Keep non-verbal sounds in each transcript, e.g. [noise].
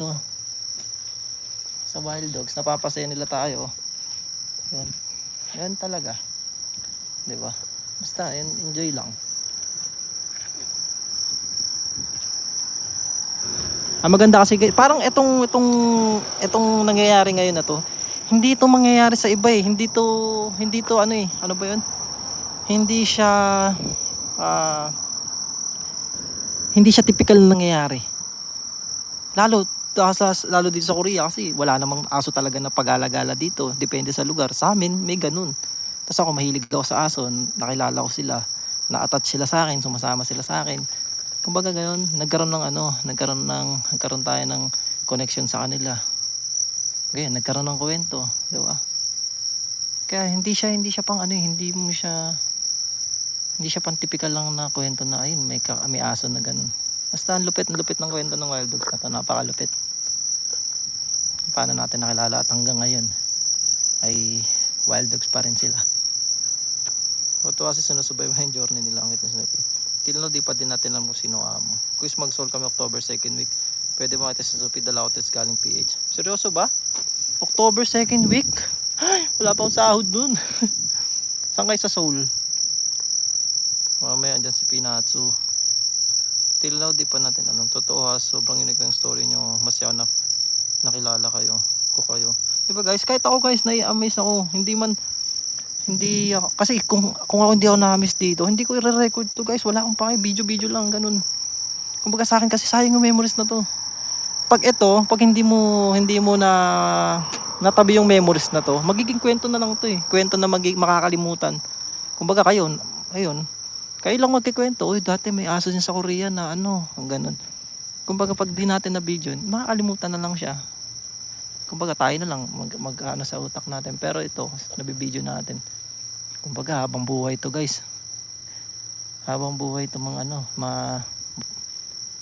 no, sa wild dogs, napapasaya nila tayo. Yun. Yan talaga. 'Di ba? Basta en- enjoy lang. Ang maganda kasi parang itong itong itong nangyayari ngayon na to, hindi to mangyayari sa iba eh. Hindi to hindi to ano eh, ano ba 'yun? Hindi siya ah hindi siya typical na nangyayari. Lalo lalo dito sa Korea kasi wala namang aso talaga na pag-alagala dito. Depende sa lugar. Sa amin, may ganun. Tapos ako mahilig ako sa aso. Nakilala ko sila. Na-attach sila sa akin. Sumasama sila sa akin. Kumbaga ganun. Nagkaroon ng ano. Nagkaroon ng nagkaroon tayo ng connection sa kanila. Ganyan. Nagkaroon ng kwento. Di ba? Kaya hindi siya hindi siya pang ano eh, hindi mo siya hindi siya pang typical lang na kwento na ayun may may aso na ganun. Basta ang lupit, ang lupit ng kwento ng Wild Dogs na to, napakalupit. Paano natin nakilala at hanggang ngayon ay Wild Dogs pa rin sila. Ito kasi sinusubay mo yung journey nila ang ni Snoopy. Till now, di pa din natin alam kung sino amo. Quiz mag-sol kami October 2nd week. Pwede mo natin si Snoopy dala ko tits galing PH. Seryoso ba? October 2nd week? Ay, wala pa akong sahod dun. [laughs] Saan kayo sa Seoul? Mamaya andyan si Pinatsu. Till now, di pa natin alam. Totoo ha, sobrang unique ng story nyo. Masaya na nakilala kayo. Ko kayo. Di ba guys, kahit ako guys, nai-amaze ako. Hindi man, hindi ako, kasi kung, kung ako hindi ako na-miss dito, hindi ko i-record to guys. Wala akong pake, video-video lang, ganun. Kumbaga sa akin kasi sayang yung memories na to. Pag ito, pag hindi mo, hindi mo na, natabi yung memories na to, magiging kwento na lang to eh. Kwento na magig makakalimutan. Kumbaga kayo, ayun, kayo lang magkikwento, uy dati may aso din sa Korea na ano, ganun. Kumbaga pag di natin na video, makakalimutan na lang siya. Kumbaga tayo na lang mag, mag ano sa utak natin. Pero ito, nabibideo natin. Kumbaga habang buhay to guys. Habang buhay to mga ano, mga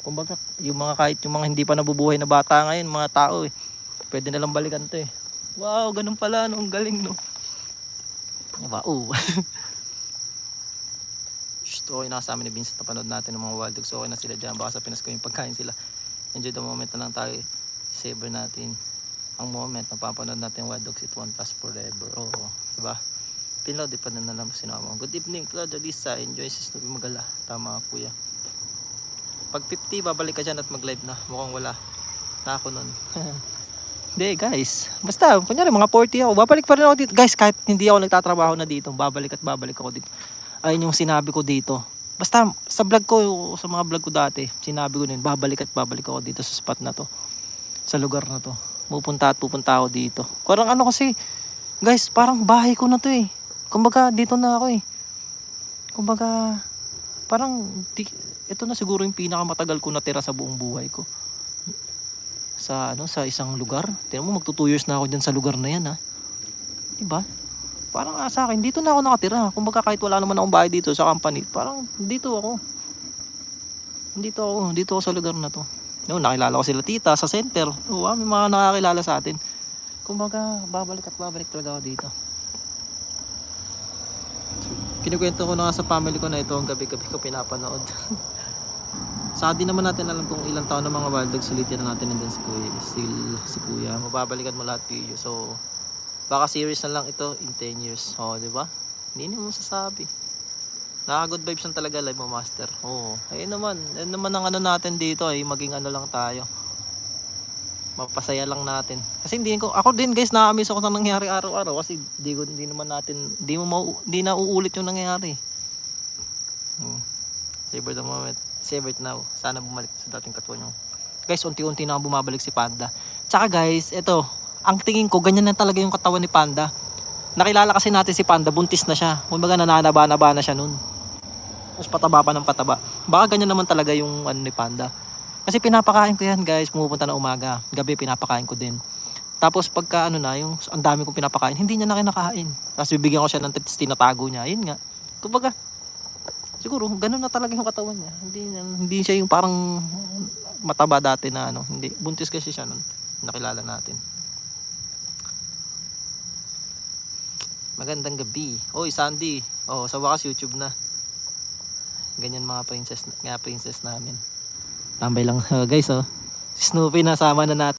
kumbaga yung mga kahit yung mga hindi pa nabubuhay na bata ngayon, mga tao eh. Pwede na lang balikan to eh. Wow, ganun pala, no? Ang galing no. Diba? [laughs] Oo. Shh, okay na sa amin ni Vincent napanood natin ng mga wild dogs. Okay na sila dyan. Baka sa Pinas ko yung pagkain sila. Enjoy the moment na lang tayo. Savor natin ang moment. Napapanood natin wild dogs. It won't last forever. Oo. Diba? Pinlaw, di pa na nalang sinama. Good evening, Claudia Lisa. Enjoy si Snoopy Magala. Tama kuya. Pag 50, babalik ka dyan at mag-live na. Mukhang wala. Na ako nun. [laughs] Hindi guys. Basta, kunyari mga 40 ako. Babalik pa rin ako dito. Guys, kahit hindi ako nagtatrabaho na dito, babalik at babalik ako dito ayun yung sinabi ko dito. Basta sa vlog ko, sa mga vlog ko dati, sinabi ko din, babalik at babalik ako dito sa spot na to. Sa lugar na to. Pupunta at pupunta ako dito. Parang ano kasi, guys, parang bahay ko na to eh. Kumbaga, dito na ako eh. Kumbaga, parang, di, ito na siguro yung pinakamatagal ko natira sa buong buhay ko. Sa ano, sa isang lugar. Tingnan mo, magto 2 years na ako dyan sa lugar na yan ha. Diba? Parang ah, sa akin, dito na ako nakatira. Kumbaga kahit wala naman akong bahay dito sa company, parang dito ako. Dito ako, dito ako sa lugar na to. Noon, nakilala ko sila tita sa center. Oo, ah, may mga nakakilala sa atin. Kumbaga, babalik at babalik talaga ako dito. Kinukwento ko na nga sa family ko na ito ang gabi-gabi ko pinapanood. [laughs] sa di naman natin alam kung ilang taon ng mga wild dogs ulitin na natin nandun si kuya. Still si kuya. Mababalikan mo lahat video. So, Baka series na lang ito in 10 years. Oo, di ba? Hindi mo masasabi. Nakaka-good vibes lang talaga live mo, master. Oo. Ayun naman. Ayun naman ang ano natin dito ay maging ano lang tayo. Mapasaya lang natin. Kasi hindi ko, ako din guys, na-amaze ako sa nangyari araw-araw kasi di, ko, hindi naman natin, di mo mau, di na uulit yung nangyayari. Hmm. Savor the moment. Savor it now. Sana bumalik sa dating katuwa nyo. Guys, unti-unti na bumabalik si Panda. Tsaka guys, ito, ang tingin ko, ganyan na talaga yung katawan ni Panda. Nakilala kasi natin si Panda, buntis na siya. Kumbaga nananaba-naba na siya nun. Tapos pataba pa ng pataba. Baka ganyan naman talaga yung ano ni Panda. Kasi pinapakain ko yan guys, pumupunta na umaga. Gabi pinapakain ko din. Tapos pagka ano na, yung ang dami kong pinapakain, hindi niya na kinakain. Tapos bibigyan ko siya ng tits, tinatago niya. Yun nga. Kumbaga, siguro ganun na talaga yung katawan niya. Hindi, hindi siya yung parang mataba dati na ano. Hindi, buntis kasi siya nun. Nakilala natin. Magandang gabi. Oy, Sandy. Oh, sa wakas YouTube na. Ganyan mga princess, nga princess namin. Tambay lang [laughs] guys oh. Si Snoopy nasama na natin.